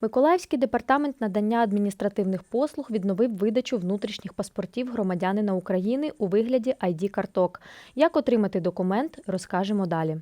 Миколаївський департамент надання адміністративних послуг відновив видачу внутрішніх паспортів громадянина України у вигляді id карток Як отримати документ, розкажемо далі.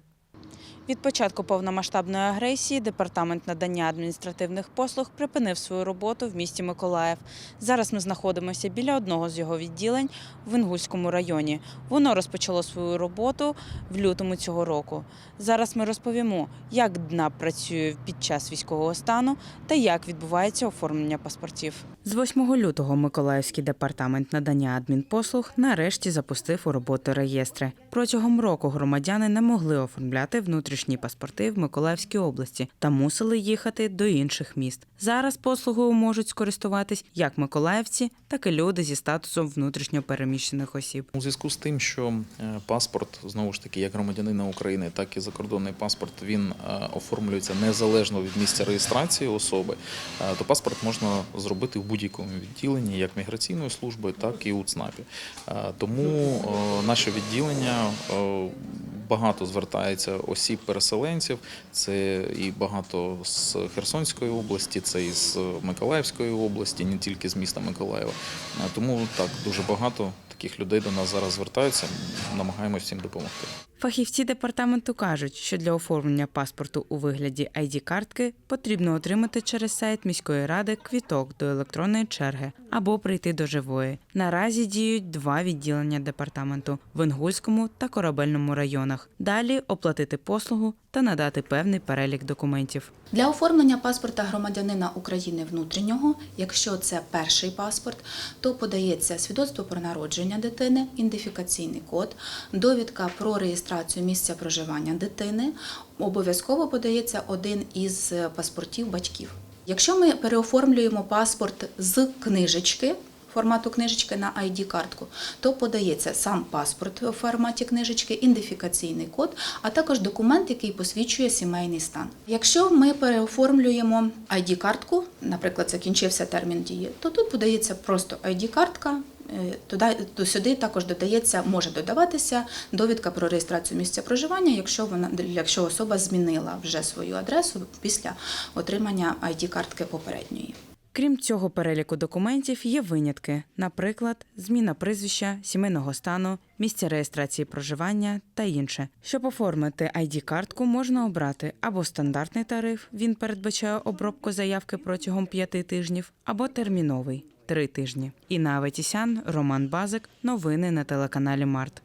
Від початку повномасштабної агресії департамент надання адміністративних послуг припинив свою роботу в місті Миколаїв. Зараз ми знаходимося біля одного з його відділень в Інгульському районі. Воно розпочало свою роботу в лютому цього року. Зараз ми розповімо, як ДНАП працює під час військового стану та як відбувається оформлення паспортів. З 8 лютого Миколаївський департамент надання адмінпослуг нарешті запустив у роботу реєстри. Протягом року громадяни не могли оформляти внутрішні паспорти в Миколаївській області та мусили їхати до інших міст. Зараз послугою можуть скористуватись як миколаївці, так і люди зі статусом внутрішньо переміщених осіб. У зв'язку з тим, що е, паспорт знову ж таки, як громадянина України, так і закордонний паспорт, він е, оформлюється незалежно від місця реєстрації особи, е, то паспорт можна зробити в будь-якому відділенні, як міграційної служби, так і у ЦНАПі. Е, Тому е, наше відділення е, багато звертається осіб-переселенців. Це і багато з Херсонської області, це і з Миколаївської області, не тільки з міста Миколаєва. Тому так дуже багато таких людей до нас зараз звертаються. Намагаємось всім допомогти. Фахівці департаменту кажуть, що для оформлення паспорту у вигляді id картки потрібно отримати через сайт міської ради квіток до електронної черги або прийти до живої. Наразі діють два відділення департаменту в Інгульському та Корабельному районах. Далі оплатити послугу та надати певний перелік документів. Для оформлення паспорта громадянина України внутрішнього, якщо це перший паспорт, то подається свідоцтво про народження дитини, ідентифікаційний код, довідка про реєстрацію місця проживання дитини. Обов'язково подається один із паспортів батьків. Якщо ми переоформлюємо паспорт з книжечки. Формату книжечки на id картку то подається сам паспорт у форматі книжечки, ідентифікаційний код, а також документ, який посвідчує сімейний стан. Якщо ми переоформлюємо id картку наприклад, закінчився термін дії, то тут подається просто id картка Туди, сюди також додається, може додаватися довідка про реєстрацію місця проживання, якщо вона якщо особа змінила вже свою адресу після отримання id картки попередньої. Крім цього переліку документів, є винятки, наприклад, зміна прізвища, сімейного стану, місця реєстрації проживання та інше. Щоб оформити id картку можна обрати або стандартний тариф, він передбачає обробку заявки протягом п'яти тижнів, або терміновий три тижні. Інна Аветісян, Роман Базик. Новини на телеканалі Март.